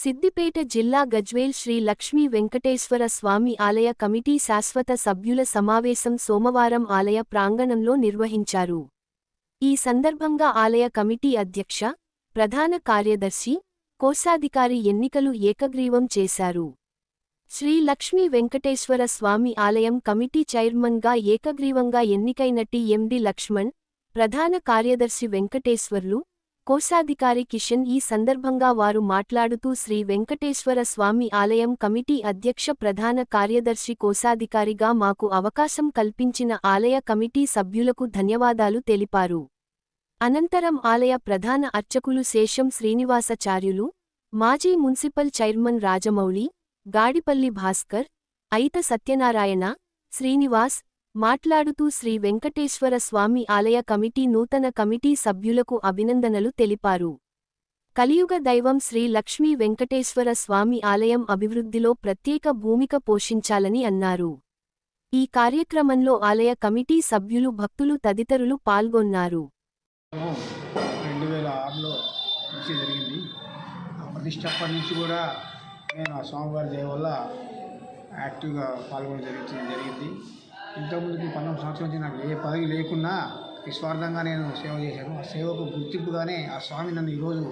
సిద్దిపేట జిల్లా గజ్వేల్ శ్రీ లక్ష్మీ వెంకటేశ్వర స్వామి ఆలయ కమిటీ శాశ్వత సభ్యుల సమావేశం సోమవారం ఆలయ ప్రాంగణంలో నిర్వహించారు. ఈ సందర్భంగా ఆలయ కమిటీ అధ్యక్ష ప్రధాన కార్యదర్శి కోశాధికారి ఎన్నికలు ఏకగ్రీవం చేశారు. శ్రీ లక్ష్మీ వెంకటేశ్వర స్వామి ఆలయం కమిటీ చైర్మన్గా ఏకగ్రీవంగా ఎన్నికైనట్టి ఎండి లక్ష్మణ్ ప్రధాన కార్యదర్శి వెంకటేశ్వర్లు కోశాధికారి కిషన్ ఈ సందర్భంగా వారు మాట్లాడుతూ శ్రీ వెంకటేశ్వర స్వామి ఆలయం కమిటీ అధ్యక్ష ప్రధాన కార్యదర్శి కోశాధికారిగా మాకు అవకాశం కల్పించిన ఆలయ కమిటీ సభ్యులకు ధన్యవాదాలు తెలిపారు. అనంతరం ఆలయ ప్రధాన అర్చకులు శేషం శ్రీనివాసచార్యులు మాజీ మున్సిపల్ చైర్మన్ రాజమౌళి గాడిపల్లి భాస్కర్ అయిత సత్యనారాయణ శ్రీనివాస్ మాట్లాడుతూ శ్రీ వెంకటేశ్వర స్వామి ఆలయ కమిటీ నూతన కమిటీ సభ్యులకు అభినందనలు తెలిపారు. కలియుగ దైవం శ్రీ లక్ష్మీ వెంకటేశ్వర స్వామి ఆలయం అభివృద్ధిలో ప్రత్యేక భూమిక పోషించాలని అన్నారు. ఈ కార్యక్రమంలో ఆలయ కమిటీ సభ్యులు భక్తులు తదితరులు పాల్గొన్నారు. రెండు వేల ఆరులో జరిగింది. ప్రతిష్టప్పటి నుంచి కూడా నేను ఆ స్వామివారి దయ వల్ల యాక్టివ్గా పాల్గొనడం జరుగుతుంది జరిగింది. ఇంతకుముందుకి పంతొమ్మిది సంవత్సరం నుంచి నాకు ఏ పదవి లేకున్నా నిస్వార్థంగా నేను సేవ చేశాను. ఆ సేవకు గుర్తింపుగానే ఆ స్వామి నన్ను ఈరోజు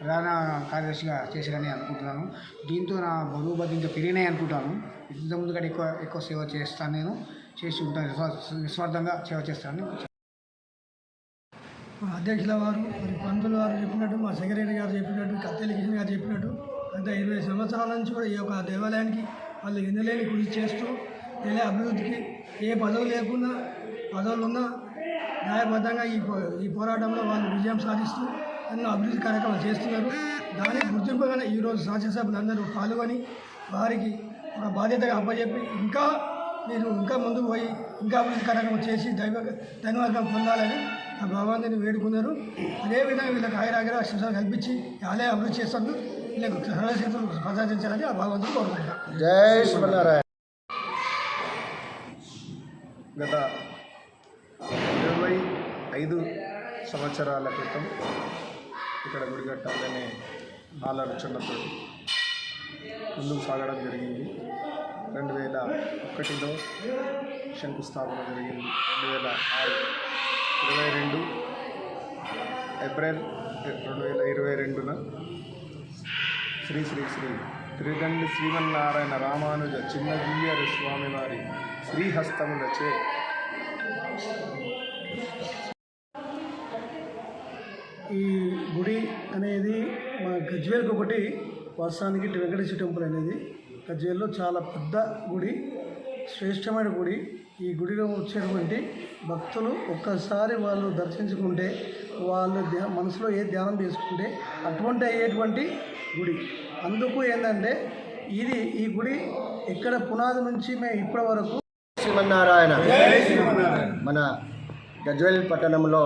ప్రధాన కార్యదర్శిగా చేశారని అనుకుంటున్నాను. దీంతో నా బరువు బది ఇంకా పెరిగినాయి అనుకుంటాను. ఇంతకుముందు కంటే ఎక్కువ ఎక్కువ సేవ చేస్తాను నేను. చేసి ఉంటాను. నిస్వార్థంగా సేవ చేస్తాను. మా అధ్యక్షుల వారు మరి పంతులు వారు చెప్పినట్టు మా సెక్రటరీ గారు చెప్పినట్టు కత్తెలి కిషన్ గారు చెప్పినట్టు గత ఇరవై సంవత్సరాల నుంచి కూడా ఈ యొక్క దేవాలయానికి వాళ్ళు ఎన్నలేని కృషి చేస్తూ ఇలా అభివృద్ధికి ఏ పదవి లేకున్నా పదవులు ఉన్నా న్యాయబద్ధంగా ఈ పో ఈ పోరాటంలో వాళ్ళు విజయం సాధిస్తూ ఎన్నో అభివృద్ధి కార్యక్రమాలు చేస్తున్నారు. దానికి గుర్తింపుగానే ఈరోజు శాసనసభ్యులు అందరూ పాల్గొని వారికి ఒక బాధ్యతగా అప్పచెప్పి ఇంకా మీరు ఇంకా ముందుకు పోయి ఇంకా అభివృద్ధి కార్యక్రమం చేసి దైవ ధన్యవాదం పొందాలని ఆ భగవంతుని వేడుకున్నారు. అదేవిధంగా వీళ్ళకి ఆయురాగిర శిక్షణ కల్పించి ఆలయ అభివృద్ధి చేస్తాను వీళ్ళకు సర్వశక్తులు ప్రసాదించాలని ఆ భగవంతుని కోరుకుంటున్నాను. జై శ్రీమన్నారాయణ. గత ఇరవై ఐదు సంవత్సరాల క్రితం ఇక్కడ గుడిగట్టాలనే ఆలోచనతో ముందుకు సాగడం జరిగింది. రెండు వేల ఒకటిలో శంకుస్థాపన జరిగింది. రెండు వేల ఆరు ఇరవై రెండు ఏప్రిల్ రెండు వేల ఇరవై రెండున శ్రీ శ్రీ శ్రీ త్రిదండి శ్రీమన్నారాయణ రామానుజ చిన్నజీయరు స్వామివారి శ్రీహస్తములచే ఈ గుడి అనేది మా గజ్వేల్కి ఒకటి వర్షానికి వెంకటేశ్వర టెంపుల్ అనేది. గజ్వేల్లో చాలా పెద్ద గుడి శ్రేష్టమైన గుడి. ఈ గుడిలో వచ్చేటువంటి భక్తులు ఒక్కసారి వాళ్ళు దర్శించుకుంటే వాళ్ళు ధ్యా మనసులో ఏ ధ్యానం చేసుకుంటే అటువంటి అయ్యేటువంటి గుడి. అందుకు ఏంటంటే ఇది ఈ గుడి ఇక్కడ పునాది నుంచి మేము ఇప్పటి వరకు శ్రీమన్నారాయణ. మన గజ్వేల్ పట్టణంలో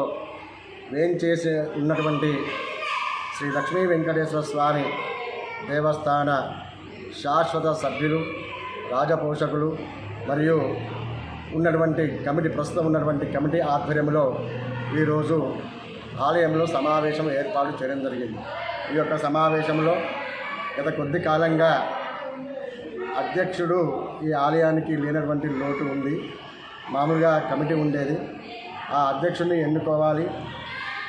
వేంచేసి ఉన్నటువంటి శ్రీ లక్ష్మీ వెంకటేశ్వర స్వామి దేవస్థాన శాశ్వత సభ్యులు రాజపోషకులు మరియు ఉన్నటువంటి కమిటీ ప్రస్తుతం ఉన్నటువంటి కమిటీ ఆధ్వర్యంలో ఈరోజు ఆలయంలో సమావేశం ఏర్పాటు చేయడం జరిగింది. ఈ యొక్క సమావేశంలో గత కొద్ది కాలంగా అధ్యక్షుడు ఈ ఆలయానికి లేనటువంటి లోటు ఉంది. మామూలుగా కమిటీ ఉండేది. ఆ అధ్యక్షుడిని ఎన్నుకోవాలి.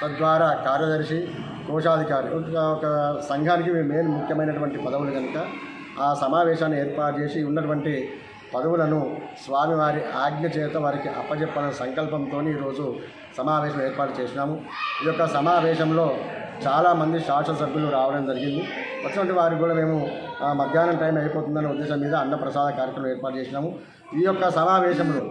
తద్వారా కార్యదర్శి కోశాధికారి ఒక సంఘానికి మెయిన్ ముఖ్యమైనటువంటి పదవులు కనుక ఆ సమావేశాన్ని ఏర్పాటు చేసి ఉన్నటువంటి పదవులను స్వామివారి ఆజ్ఞ చేత వారికి అప్పజెప్పాలనే సంకల్పంతో ఈరోజు సమావేశం ఏర్పాటు చేసినాము. ఈ యొక్క సమావేశంలో చాలామంది శాసనసభ్యులు రావడం జరిగింది. వచ్చినటువంటి వారికి కూడా మేము మధ్యాహ్నం టైం అయిపోతుందనే ఉద్దేశం మీద అన్నప్రసాద కార్యక్రమం ఏర్పాటు చేసినాము. ఈ యొక్క సమావేశంలో